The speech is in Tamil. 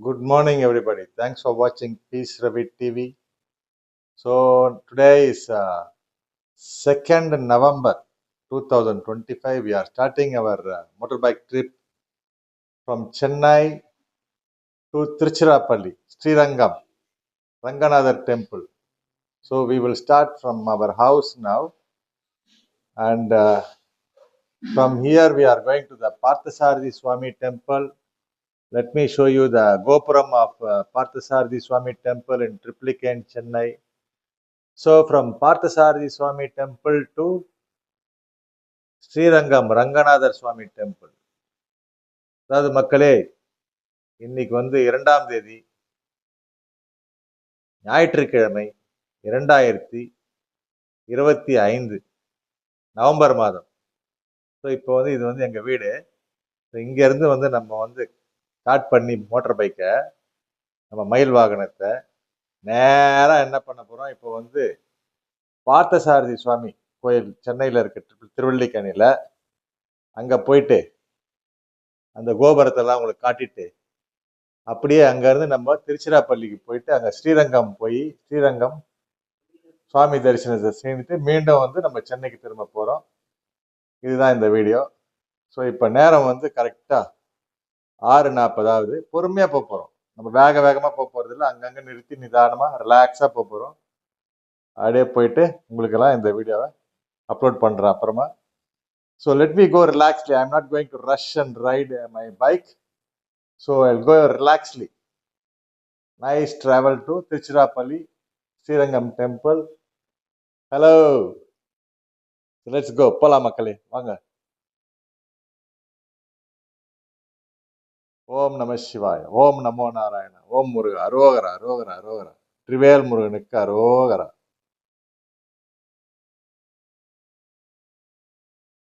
Good morning, everybody. Thanks for watching Peace Ravi TV. So today is uh, 2nd November 2025. We are starting our uh, motorbike trip from Chennai to Tiruchirappalli, Srirangam, Ranganatha Temple. So we will start from our house now, and uh, from here we are going to the Parthasarathi Swami Temple. Let me show you the Gopuram of uh, Parthasarathi Swami Temple in Triplicane, Chennai. So from Parthasarathi Swami Temple to Srirangam Ranganathar Swami temple அதாவது மக்களே இன்னைக்கு வந்து இரண்டாம் தேதி ஞாயிற்றுக்கிழமை இரண்டாயிரத்தி இருபத்தி ஐந்து நவம்பர் மாதம். ஸோ இப்போ வந்து இது வந்து எங்கள் வீடு. ஸோ இங்கேருந்து வந்து நம்ம வந்து ஸ்டார்ட் பண்ணி மோட்டர் பைக்கை நம்ம மயில் வாகனத்தை நேராக என்ன பண்ண போகிறோம் இப்போ வந்து பார்த்தசாரதி சுவாமி கோயில் சென்னையில் இருக்க திருவள்ளிக்கணியில் அங்கே போயிட்டு அந்த கோபுரத்தெல்லாம் உங்களுக்கு காட்டிட்டு அப்படியே அங்கேருந்து நம்ம திருச்சிராப்பள்ளிக்கு போயிட்டு அங்கே ஸ்ரீரங்கம் போய் ஸ்ரீரங்கம் சுவாமி தரிசனத்தை செய்துட்டு மீண்டும் வந்து நம்ம சென்னைக்கு திரும்ப போகிறோம் இதுதான் இந்த வீடியோ. ஸோ இப்போ நேரம் வந்து கரெக்டாக ஆறு நாற்பதாவது பொறுமையாக போக போகிறோம் நம்ம வேக வேகமாக போக போகிறது இல்லை அங்கங்கே நிறுத்தி நிதானமாக ரிலாக்ஸாக போக போகிறோம் அப்படியே போயிட்டு உங்களுக்கெல்லாம் இந்த வீடியோவை அப்லோட் பண்ணுறேன் அப்புறமா. So let me go relaxly I am not going to rush and ride my bike so I go relaxly nice travel to Tiruchirappalli Srirangam temple hello let's go போகலாம் மக்களே. வாங்க. ஓம் நம சிவாய ஓம் நமோ நாராயண ஓம் முருகா அரோகரா அரோகரா அரோகரா. திரிவேல் முருகனுக்கு அரோகரா.